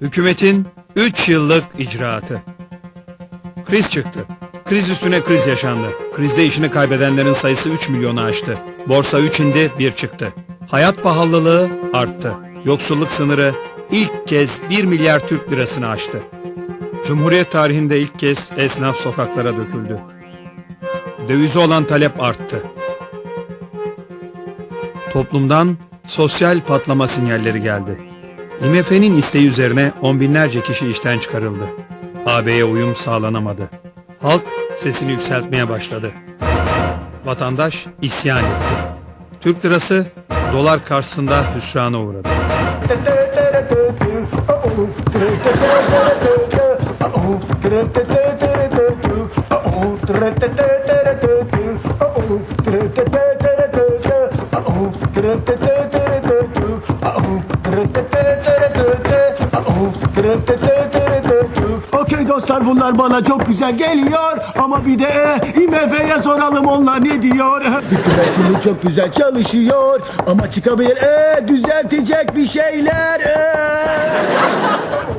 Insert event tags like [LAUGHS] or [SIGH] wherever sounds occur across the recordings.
Hükümetin 3 yıllık icraatı. Kriz çıktı. Kriz üstüne kriz yaşandı. Krizde işini kaybedenlerin sayısı 3 milyonu aştı. Borsa 3 indi 1 çıktı. Hayat pahalılığı arttı. Yoksulluk sınırı ilk kez 1 milyar Türk lirasını aştı. Cumhuriyet tarihinde ilk kez esnaf sokaklara döküldü. Dövize olan talep arttı. Toplumdan sosyal patlama sinyalleri geldi. IMF'nin isteği üzerine on binlerce kişi işten çıkarıldı. AB'ye uyum sağlanamadı. Halk sesini yükseltmeye başladı. Vatandaş isyan etti. Türk lirası dolar karşısında hüsrana uğradı. [LAUGHS] Okey dostlar bunlar bana çok güzel geliyor Ama bir de IMF'ye soralım onlar ne diyor Hükümetimiz çok güzel çalışıyor Ama çıkabilir e, düzeltecek bir şeyler e.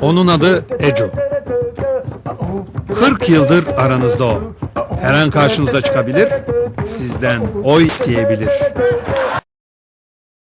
Onun adı Eco. 40 yıldır aranızda o. Her an karşınıza çıkabilir, sizden oy isteyebilir.